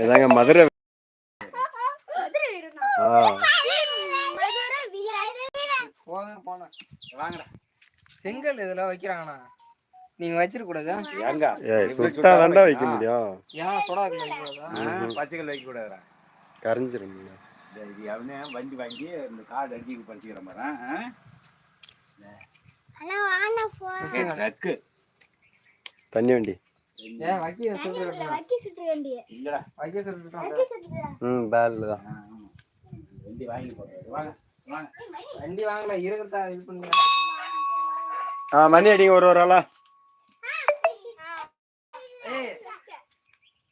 இதாங்க மதுரை செங்கல் இதெல்லாம் வைக்கிறாங்கண்ணா. நீங்க வச்சிருக்க கூடாதா? எங்க ஏய் இப்படி சுட்டா தாண்டா வைக்க முடியும். ஏன் சொடாக்கு வைக்கூடாதா ஆ, பச்சைக்கல் வைக்க கூடாதுடா. கரைஞ்சிரும் இது அவனே வண்டி வாங்கி இந்த கார்டு அடிக்க படிச்சுக்கிற மாதிரி ட்ரக்கு தண்ணி வண்டி. ம் பேலில் தான். வண்டி வாங்கி வாங்க வாங்க. வண்டி வாங்கல இருக்கிறதா இது ஆ மணி அடிங்க ஒரு ஒரு ஆளா.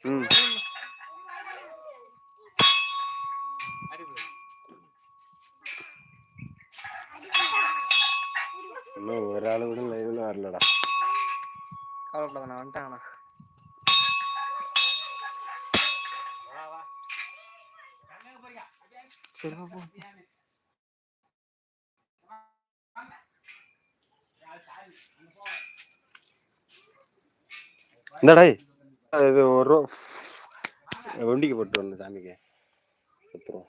ம். இன்னும் ஒரு ஆளு கூட லைவ்ல வரலடா. கவலைப்படாத வந்துட்டாங்கண்ணா சரி போ. இந்தடா இது ஒரு வண்டிக்கு போட்டு வரணும் சாமிக்கு. ரூபா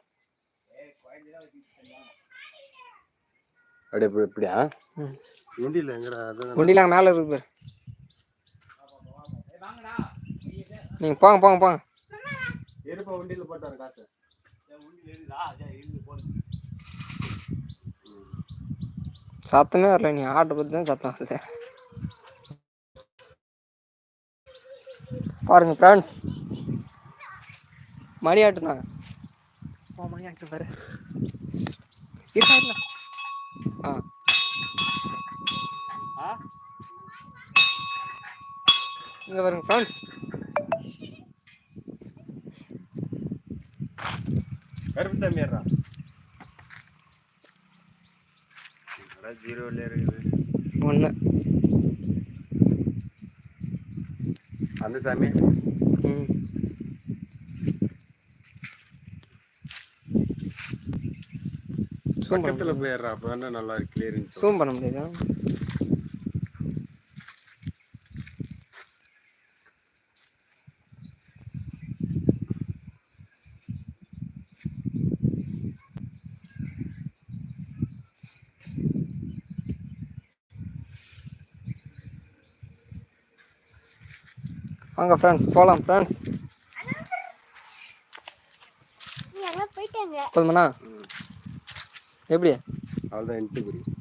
அப்படியே இப்படி இப்படியா? ம். வண்டியில் எங்கடா? அங்க மேல இருக்கு பாரு. நீங்க போங்க போங்க போங்க. இருப்பா வண்டியில் போட்டாரு காசு. சத்தமே வரல நீ ஆட்டை பத்தி தான் சத்தம் வருது. பாருங்க ஃப்ரெண்ட்ஸ் மணி ஆட்டுண்ணா ஓ மணி ஆட்டு பாரு. ஆ ஆ இங்க பாருங்க ஃப்ரெண்ட்ஸ் கருப்பு சாமி ஏறா ஜீரோல இருக்குது ஒன்று அந்த சாமி ம் பண்ண. பக்கத்துல போயிடுறா அப்போ தானே நல்லா கிளியரிங் ஜூம் பண்ண முடியுதா? வாங்க ஃப்ரெண்ட்ஸ் போகலாம் ஃப்ரெண்ட்ஸ் போயிட்டாங்க. போதுமாண்ணா? எப்படி? அவ்வளோதான் என்ட்டு புரியும்